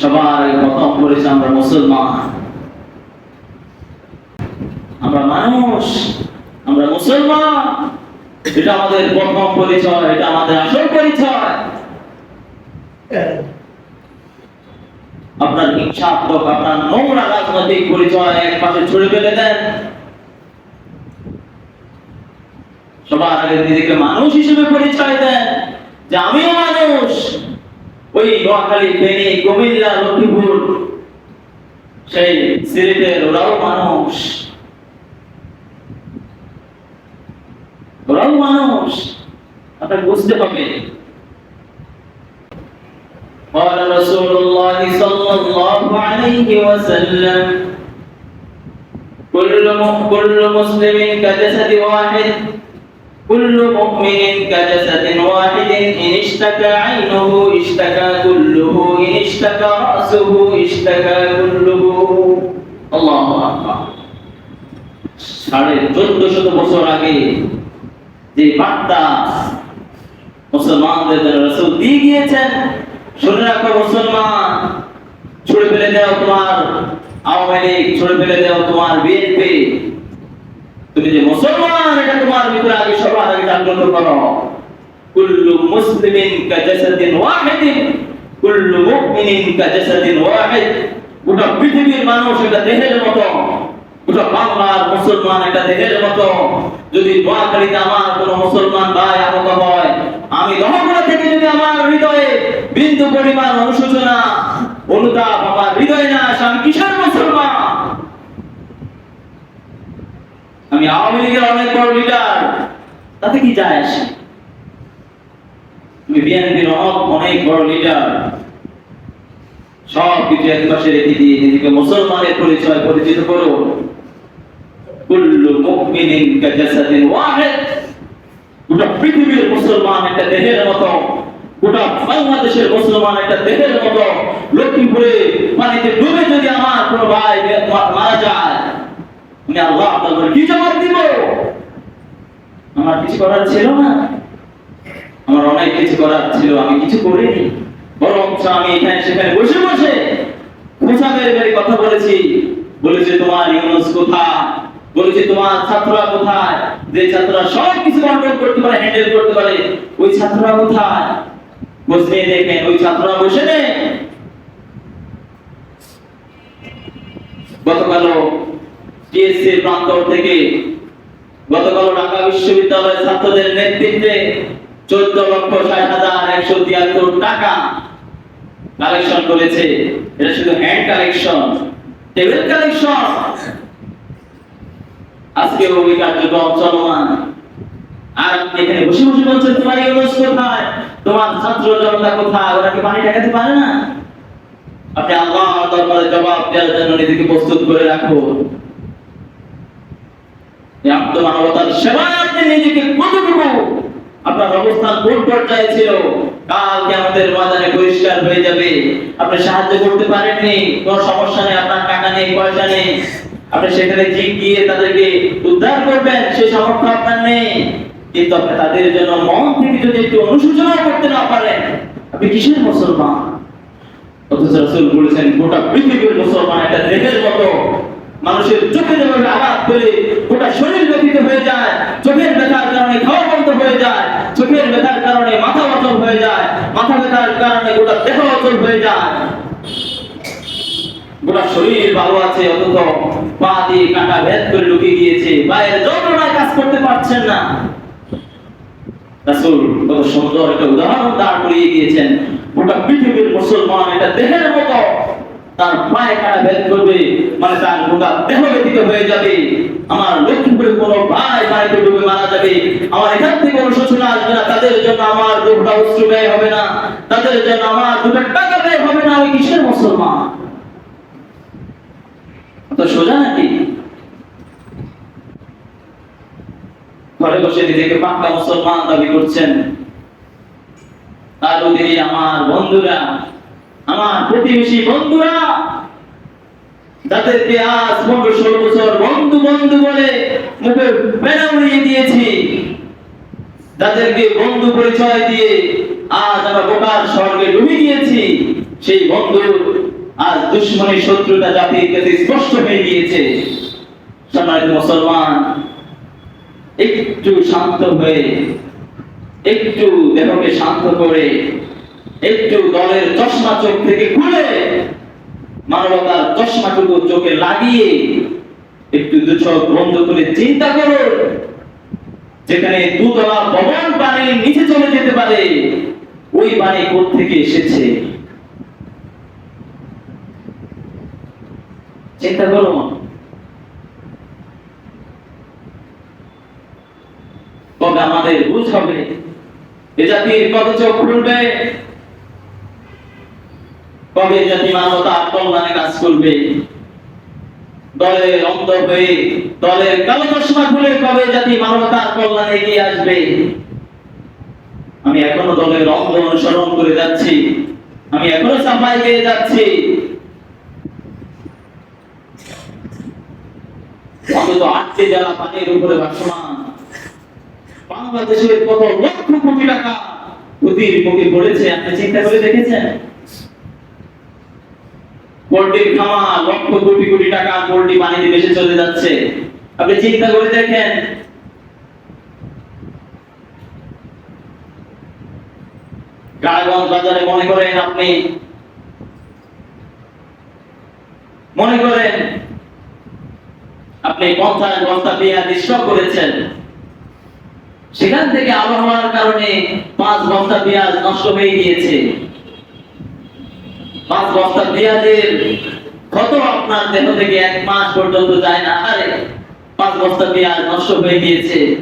সবাই প্রথম করেছে আমরা মুসলমান। আমরা মানুষ, আমরা মুসলমান। এটা আমাদের প্রথম পরিচয়, এটা আমাদের আসল পরিচয়। আপনার হিংসাত্মক, আপনার নোংরা রাজনৈতিক পরিচয় এক পাশে ছুড়ে ফেলে দেন। সবার আগে নিজেকে মানুষ হিসেবে পরিচয় দেন, যে আমিও মানুষ। ওই নোয়াখালী ফেনী কুমিল্লা লক্ষ্মীপুর সেই সিলেটের ওরাও মানুষ ওরাও মানুষ আপনাকে বুঝতে হবে قال رسول الله صلى الله عليه وسلم كل م- كل مسلم كجسد واحد كل مؤمن كجسد واحد إن اشتكى عينه اشتكى كله إن اشتكى رأسه اشتكى كله الله أكبر সাড়ে চোদ্দ শত বছর আগে যে বার্তা মুসলমানদের জন্য রসুল দিয়ে গিয়েছেন শুনে রাখো মুসলমান ছুড়ে ফেলে দাও তোমার আওয়ামী লীগ ছুড়ে ফেলে দাও তোমার বিএনপি তুমি যে মুসলমান, এটা তোমার ভিতরে আগে সবার আগে জাগ্রত করো। কুল্লু মুসলিমিন কাজাসাদিন ওয়াহিদিন, কুল্লু মুমিনিন কাজাসাদিন ওয়াহিদ। গোটা পৃথিবীর মানুষ এটা দেহের মতো। গোটা বাংলার মুসলমান একটা দেহের মতো। যদি নোয়াখালীতে আমার কোনো মুসলমান ভাই আহত হয়, আমি দহকড়া থেকে যদি আমার হৃদয়ে বিন্দু পরিমাণ অনুশোচনা, অনুতাপ আমার হৃদয়ে না আসে আমি কিসের মুসলমান আমি আওয়ামী লীগের অনেক বড় লিডার তাতে কি যায় আসে? আমি বিএনপির অনেক বড় লিডার সব কিছু এক পাশে রেখে দিয়ে নিজেকে মুসলমানের পরিচয় পরিচিত করো। কুল্লু কাজাসাদিন গোটা পৃথিবীর মুসলমান একটা দেহের মতো, গোটা বাংলাদেশের মুসলমান একটা দেহের মতো। লক্ষ্মীপুরে পানিতে ডুবে যদি আমার কোনো ভাই মারা যায় আমি আল্লাহ আপনার কি জবাব দিব? আমার কিছু করার ছিল না। আমার অনেক কিছু করার ছিল, আমি কিছু করিনি। বরঞ্চ আমি এখানে সেখানে বসে বসে খোঁচা মেরে মেরে কথা বলেছি। বলেছে, তোমার ইউনুস কোথায়? বলেছে, তোমার ছাত্ররা কোথায়? যে ছাত্ররা সব কিছু কন্ট্রোল করতে পারে হ্যান্ডেল করতে পারে, ওই ছাত্ররা কোথায়? বসে দেখেন, ওই ছাত্ররা বসে নেই। গতকাল টিএসসি প্রান্তর থেকে গতকাল ঢাকা বিশ্ববিদ্যালয়ের ছাত্রদের নেতৃত্বে চোদ্দ লক্ষ ষাট হাজার একশো তিয়াত্তর টাকা কালেকশন করেছে। এটা শুধু হ্যান্ড কালেকশন টেবিল কালেকশন আজকে ওই কার্যক্রম চলমান। আর এখানে বসে বসে বলছেন, তোমার ইউনুস কোথায়? তোমার ছাত্র জনতা কোথায়? ওরা কি পানি ঠেকাতে পারে না? আপনি আল্লাহ দরবারে জবাব দেওয়ার জন্য নিজেকে প্রস্তুত করে রাখুন। এই আত্মমানবতার সেবায় আপনি নিজেকে কতটুকু? আপনার অবস্থান কোন পর্যায়ে ছিল? কালকে আমাদের ময়দানে পরিষ্কার হয়ে যাবে। আপনি সাহায্য করতে পারেননি, কোনো সমস্যা নেই, আপনার টাকা নেই, পয়সা নেই। আপনি সেখানে গিয়ে তাদেরকে উদ্ধার করবেন সেই সামর্থ্য আপনার নেই। কিন্তু আপনি তাদের জন্য মন থেকে যদি একটু অনুশোচনা করতে না পারেন, আপনি কিসের মুসলমান? অথচ রাসূল বলেছেন, গোটা পৃথিবীর মুসলমান একটা দেহের মতো। মানুষের চোখে যেভাবে আঘাত করে গোটা শরীর ব্যথিত হয়ে যায়, চোখের ব্যথার কারণে খাওয়া বন্ধ হয়ে যায়, চোখের ব্যথার কারণে মাথা অচল হয়ে যায়, মাথা ব্যথার কারণে গোটা দেহ অচল হয়ে যায়। গোটা শরীর ভালো আছে পা দিয়ে কাঁটা ভেদ করে গিয়েছে বাইরে কাজ করতে পারছেন না। রাসূল কত সুন্দর একটা উদাহরণ দাঁড় করিয়ে দিয়েছেন, গোটা পৃথিবীর মুসলমান এটা দেহের মতো, তার পায়ে কাটা ভেদ করবে মানে তার গোটা দেহ ব্যতীত হয়ে যাবে। আমার লক্ষ্মীপুরে কোনো ভাই বাড়িতে ডুবে মারা যাবে। আমার এখান থেকে অনুশোচনা আসবে না। তাদের জন্য আমার দুটা অশ্রু ব্যয় হবে না। তাদের জন্য আমার দুটো টাকা ব্যয় হবে না। ওই কিসের মুসলমান? তো সোজা নাকি? ঘরে বসে নিজেকে পাক্কা মুসলমান দাবি করছেন। তার অধীনে আমার বন্ধুরা, আমার প্রতিবেশী বন্ধুরা যাদেরকে আজ পনেরো ষোলো বন্ধু বন্ধু বলে মুখে বেড়া উড়িয়ে দিয়েছি বন্ধু পরিচয় দিয়ে আজ আমরা বোকার স্বর্গে ডুবে গিয়েছি, সেই বন্ধু আজ দুশ্মনী জাতির কাছে স্পষ্ট হয়ে গিয়েছে। সম্মানিত মুসলমান, একটু শান্ত হয়ে, একটু দেহকে শান্ত করে, একটু দলের চশমা চোখ থেকে খুলে মানবতার চশমাটুকু চোখে লাগিয়ে একটু দু চোখ বন্ধ করে চিন্তা করো। যেখানে দুতলা ভবন পানির নিচে চলে যেতে পারে, ওই পানি থেকে এসেছে? চিন্তা করুন তবে আমাদের বুঝ হবে, এ জাতির কত চোখ খুলবে। কবে জাতি মানবতা কল্যাণে কাজ করবে? দলের অন্ধ হয়ে, দলের কালো চশমা খুলে কবে জাতি মানবতার কল্যাণে এগিয়ে আসবে? আমি এখনও দলের অন্ধ অনুসরণ করে যাচ্ছি। আমি এখনও সাফাই গিয়ে যাচ্ছি। অন্তত আটটি জেলা পানির উপরে ভাসমান, বাংলাদেশের কত লক্ষ কোটি টাকা নদীর মুখে পড়েছে, আপনি চিন্তা করে দেখেছেন? পোল্ট্রির খামা লক্ষ কোটি কোটি টাকা পোল্ট্রি পানিতে ভেসে চলে যাচ্ছে। আপনি চিন্তা করে দেখেন বাজারে মনে করেন আপনি, মনে করেন আপনি বস্তা পেঁয়াজ করেছেন। সেখান থেকে আবহাওয়ার কারণে পাঁচ বস্তা পেঁয়াজ নষ্ট হয়ে গিয়েছে। পাঁচ বস্তা পেঁয়াজের কত আপনার দেহ থেকে এক মাস পর্যন্ত যায় না? আরে, পাঁচ বস্তা পেঁয়াজ নষ্ট হয়ে গিয়েছে।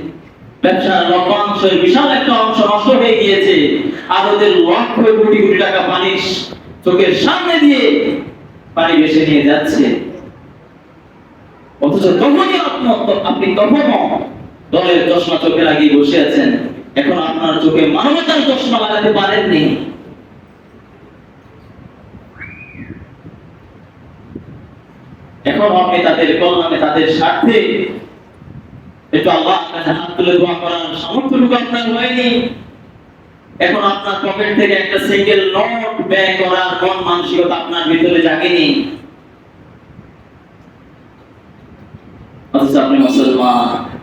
ব্যবসার বিশাল একটা অংশ নষ্ট হয়ে গিয়েছে। আর ওদের লক্ষ কোটি কোটি টাকা পানি চোখের সামনে দিয়ে পানি বেসে নিয়ে যাচ্ছে। অথচ তখনই আপনি তখনও দলের চশমা চোখে লাগিয়ে বসে আছেন। এখন আপনার চোখে মানবতার চশমা লাগাতে পারেননি। এখন আপনি তাদের কল্যাণে তাদের স্বার্থে আল্লাহ হাত তুলে দোয়া করার সামর্থ্যটুকু আপনার হয়নি। এখন আপনার পকেট থেকে একটা সিঙ্গেল নোট ব্যয় করার কোন মানসিকতা আপনার ভিতরে জাগেনি? অথচ আপনি মুসলমান।